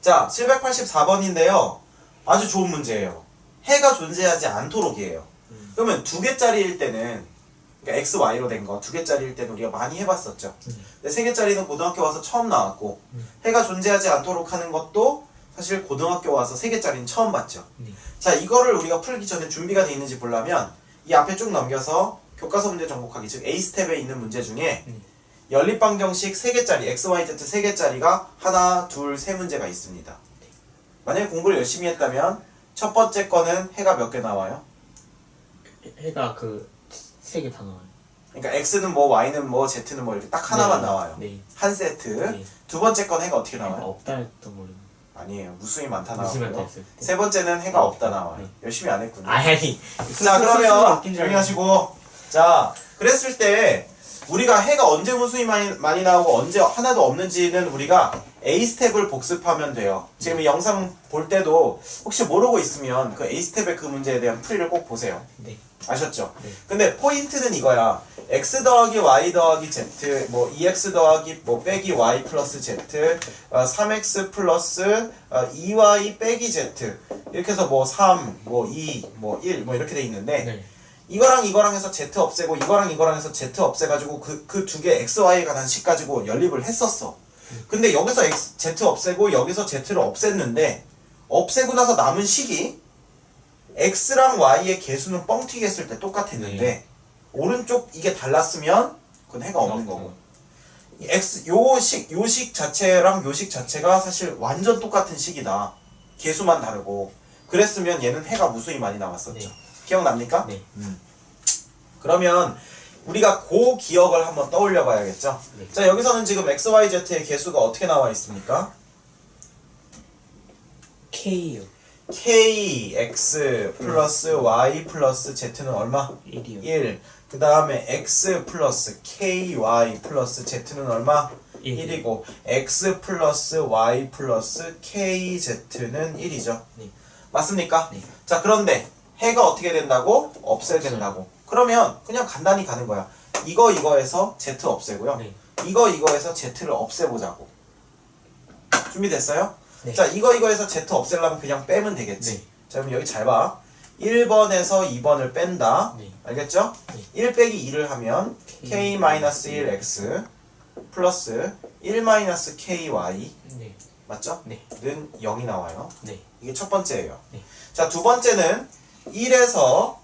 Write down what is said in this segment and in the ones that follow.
자, 784번인데요. 아주 좋은 문제예요. 해가 존재하지 않도록이에요. 음. 그러면 두 개짜리일 때는 그러니까 x, y로 된 거 두 개짜리일 때는 우리가 많이 해봤었죠. 음. 근데 세 개짜리는 고등학교 와서 처음 나왔고 음. 해가 존재하지 않도록 하는 것도 사실 고등학교 와서 세 개짜리는 처음 봤죠. 네. 자, 이거를 우리가 풀기 전에 준비가 돼 있는지 보려면 이 앞에 쭉 넘겨서 교과서 문제 정복하기 즉 A 스텝에 있는 문제 중에 음. 연립방정식 3개짜리 x, y, z 3개짜리가 하나, 둘, 세 문제가 있습니다. 만약에 공부를 열심히 했다면 첫 번째 거는 해가 몇 개 나와요? 해- 해가 그 세 개 다 나와요. 그러니까 x는 뭐 y는 뭐 z는 뭐 이렇게 딱 하나만 네. 나와요. 네. 한 세트. 네. 두 번째 건 해가 어떻게 해가 나와요? 없다 했던 걸로. 아니에요. 무수히 많다 나와요. 했을 때. 세 번째는 해가 없다 나와요. 네. 열심히 안 했군요. 아니. 자 그러면 조용히 하시고 자 그랬을 때 우리가 해가 언제 무수히 많이, 많이 나오고 언제 하나도 없는지는 우리가 A 스텝을 복습하면 돼요 지금 이 영상 볼 때도 혹시 모르고 있으면 그 A 스텝의 그 문제에 대한 풀이를 꼭 보세요 네. 아셨죠? 네. 근데 포인트는 이거야 x 더하기 y 더하기 z 뭐 2x 더하기 뭐 빼기 y 플러스 z 어, 3x 플러스 어, 2y 빼기 z 이렇게 해서 뭐 3, 뭐 2, 뭐 1, 뭐 이렇게 돼 있는데 네. 이거랑 이거랑 해서 z 없애고 이거랑 이거랑 해서 z 없애가지고 그 그 두 개 x, y에 관한 식 가지고 연립을 했었어. 근데 여기서 x, z 없애고 여기서 z를 없앴는데 없애고 나서 남은 식이 x랑 y의 개수는 뻥튀기 했을 때 똑같았는데 네. 오른쪽 이게 달랐으면 그건 해가 없는 거고. 이 x 요식 요식 자체랑 요식 자체가 사실 완전 똑같은 식이다. 개수만 다르고 그랬으면 얘는 해가 무수히 많이 나왔었죠. 네. 기억납니까? 네. 그러면 우리가 그 기억을 한번 떠올려 봐야겠죠. 네. 자, 여기서는 지금 x, y, z의 개수가 어떻게 나와 있습니까? K요. k, x 플러스 y 플러스 z는 얼마? 1이요. 1. 그 다음에 x 플러스 ky 플러스 z는 얼마? 일. 1이고 x 플러스 y 플러스 kz는 1이죠. 네. 맞습니까? 네. 자 그런데 해가 어떻게 된다고? 없애야 된다고. 그러면 그냥 간단히 가는 거야. 이거 이거에서 z 없애고요. 네. 이거 이거에서 z를 없애보자고. 준비됐어요? 네. 자 이거 이거에서 z 없애려면 그냥 빼면 되겠지. 네. 자 그럼 여기 잘 봐. 1번에서 2번을 뺀다. 네. 알겠죠? 네. 1 빼기 2를 하면 k-1x 플러스 1-ky 네. 맞죠? 네. 는 0이 나와요. 네. 이게 첫 번째예요. 네. 자, 두 번째는 1에서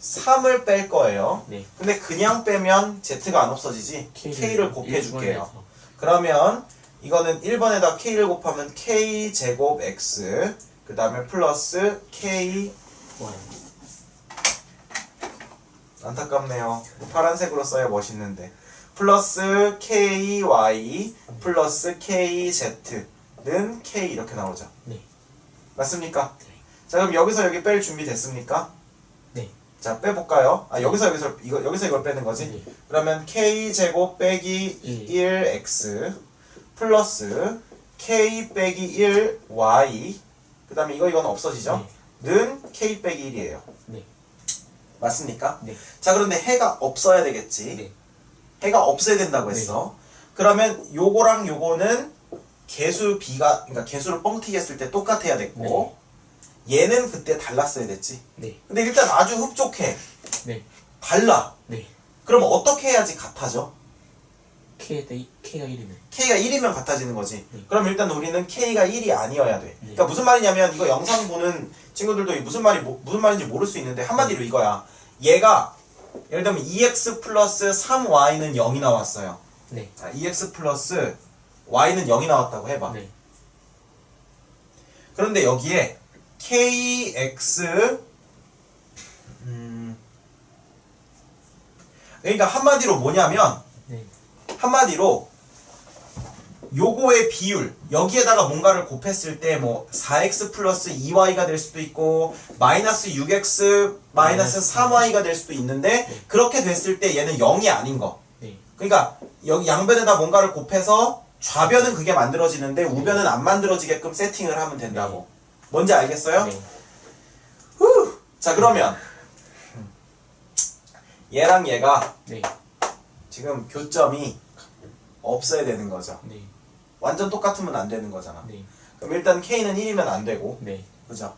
3을 뺄 거예요. 네. 근데 그냥 빼면 z가 안 없어지지. k를 곱해 줄게요. 그러면 이거는 1번에다 k를 곱하면 k 제곱 x 그 다음에 플러스 k 와. 안타깝네요. 파란색으로 써야 멋있는데. 플러스 ky 플러스 kz는 k 이렇게 나오죠. 네. 맞습니까? 네. 자 그럼 여기서 여기 뺄 준비 됐습니까? 네. 자 빼볼까요? 아 여기서 여기서 이거 여기서 이걸 빼는 거지? 네. 그러면 k 제곱 빼기 일. 1x 플러스 k 빼기 1 y 그 다음에 이거 이건 없어지죠? 는 k 빼기 1이에요. 네. 맞습니까? 네. 자 그런데 해가 없어야 되겠지. 네. 해가 없어야 된다고 했어. 그러면 요거랑 요거는 개수 비가 그러니까 개수를 뻥튀기 했을 때 똑같아야 됐고 얘는 그때 달랐어야 됐지. 네. 근데 일단 아주 흡족해. 네. 달라. 네. 그럼 어떻게 해야지 같아져? K가 K가 1이면. K가 1이면 같아지는 거지. 네. 그럼 일단 우리는 K가 1이 아니어야 돼. 네. 그러니까 무슨 말이냐면 이거 영상 보는 친구들도 무슨 말이 뭐- 무슨 말인지 모를 수 있는데 한마디로 이거야. 얘가 예를 들면 2x 플러스 3y는 0이 나왔어요. 네. 자, 2x 플러스 y는 0이 나왔다고 해봐. 네. 그런데 여기에 kx 음 그러니까 한마디로 뭐냐면 네. 한마디로 요거의 비율 여기에다가 뭔가를 곱했을 때 뭐 4x 플러스 2y가 될 수도 있고 마이너스 6x 마이너스 3y가 될 수도 있는데 네. 그렇게 됐을 때 얘는 0이 아닌 거 네. 그러니까 여기 양변에다 뭔가를 곱해서 좌변은 그게 만들어지는데 우변은 안 만들어지게끔 세팅을 하면 된다고 뭔지 알겠어요? 네. 후! 자 그러면 얘랑 얘가 네. 지금 교점이 없어야 되는 거죠 네. 완전 똑같으면 안 되는 거잖아. 네. 그럼 일단 k는 1이면 안 되고 네. 그죠?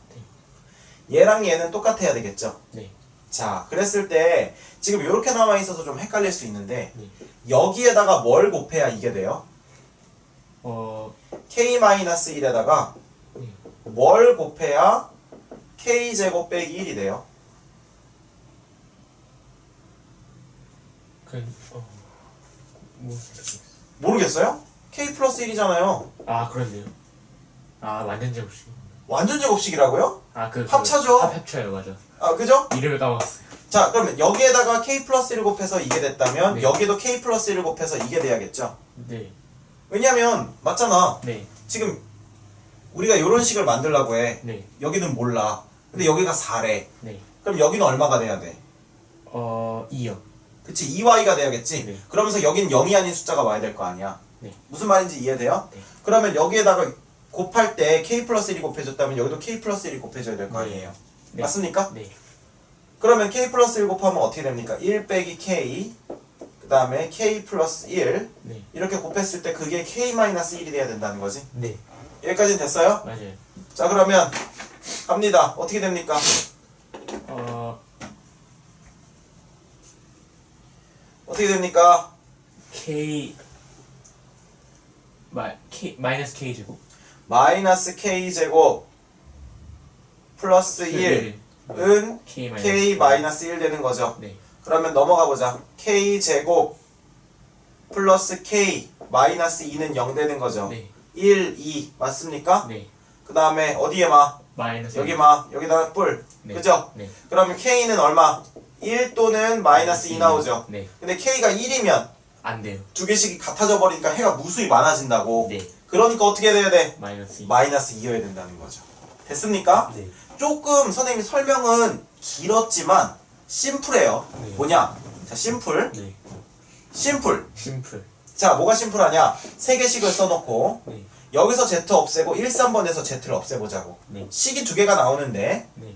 얘랑 얘는 똑같아야 되겠죠? 네. 자, 그랬을 때 지금 이렇게 나와 있어서 좀 헷갈릴 수 있는데 네. 여기에다가 뭘 곱해야 이게 돼요? 어, k-1에다가 네. 뭘 곱해야 k제곱 빼기 1이 돼요? 그, 어, 뭐, 모르겠어요? k 플러스 1이잖아요. 아, 그렇네요. 아, 완전 제곱식. 완전 제곱식이라고요? 아, 그, 그 합차죠. 합, 합쳐요, 맞아. 아, 그죠? 이름을 까먹었어요. 자, 그러면 여기에다가 k 플러스 1을 곱해서 이게 됐다면 네. 여기도 k 플러스 1을 곱해서 이게 돼야겠죠? 네. 왜냐면 맞잖아. 네. 지금 우리가 이런 식을 만들라고 해. 네. 여기는 몰라. 근데 여기가 4래. 네. 그럼 여기는 얼마가 돼야 돼? 어, 2요. 그치 2y가 돼야겠지? 네. 그러면서 여긴 0이 아닌 숫자가 와야 될 거 아니야 네. 무슨 말인지 이해돼요? 네. 그러면 여기에다가 곱할 때 k 플러스 1이 곱해졌다면 여기도 k 플러스 1이 곱해져야 될거 네. 아니에요 네. 맞습니까? 네. 그러면 k 플러스 1 곱하면 어떻게 됩니까? 1 빼기 k 그 다음에 k 플러스 1 네. 이렇게 곱했을 때 그게 k 마이너스 1이 돼야 된다는 거지 네. 여기까지는 됐어요? 맞아요. 자 그러면 갑니다 어떻게 됩니까? 어, 어떻게 됩니까? K, 마, K, 마이너스 K 제곱. 마이너스 k 제곱 플러스 1은 K 마이너스 k 마이너스 1 되는 거죠. 네. 그러면 넘어가 보자. k 제곱 플러스 k 마이너스 2는 0 되는 거죠. 네. 1, 2 맞습니까? 네. 그 다음에 어디에 마? 마이너스 여기 마. 여기다가 뿔. 네. 그죠? 네. 그러면 k는 얼마? 1 또는 마이너스 2 나오죠. 네. 근데 k가 1이면 안 돼요. 두 개씩이 같아져 버리니까 해가 무수히 많아진다고. 네. 그러니까 어떻게 돼야 돼? 마이너스 2. 마이너스 2여야 된다는 거죠. 됐습니까? 네. 조금 선생님 설명은 길었지만 심플해요. 네. 뭐냐? 자, 심플. 네. 심플. 심플. 자, 뭐가 심플하냐? 세 개씩을 써놓고 네. 여기서 Z 없애고 1, 3번에서 Z를 없애보자고. 네. 식이 두 개가 나오는데 네.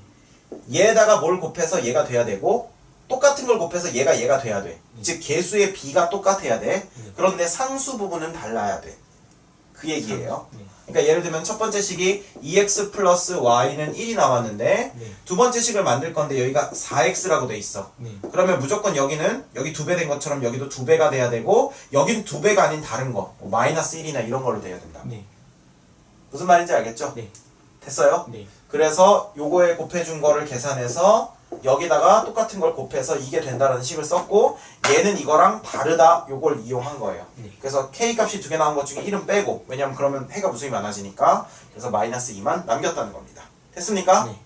얘에다가 뭘 곱해서 얘가 돼야 되고 똑같은 걸 곱해서 얘가 얘가 돼야 돼. 네. 즉 개수의 B가 똑같아야 돼. 네. 그런데 상수 부분은 달라야 돼. 그 얘기예요. 네. 그러니까 예를 들면 첫 번째 식이 2x 플러스 y는 1이 나왔는데 네. 두 번째 식을 만들 건데 여기가 4x라고 돼 있어. 네. 그러면 무조건 여기는 여기 두 배 된 것처럼 여기도 두 배가 돼야 되고 여긴 두 배가 아닌 다른 거 뭐 마이너스 1이나 이런 걸로 돼야 된다. 네. 무슨 말인지 알겠죠? 네. 됐어요? 네. 그래서 요거에 곱해준 거를 계산해서 여기다가 똑같은 걸 곱해서 이게 된다라는 식을 썼고 얘는 이거랑 다르다 요걸 이용한 거예요. 네. 그래서 k 값이 두 개 나온 것 중에 1은 빼고 왜냐면 그러면 해가 무수히 많아지니까 그래서 마이너스 2만 남겼다는 겁니다. 됐습니까? 네.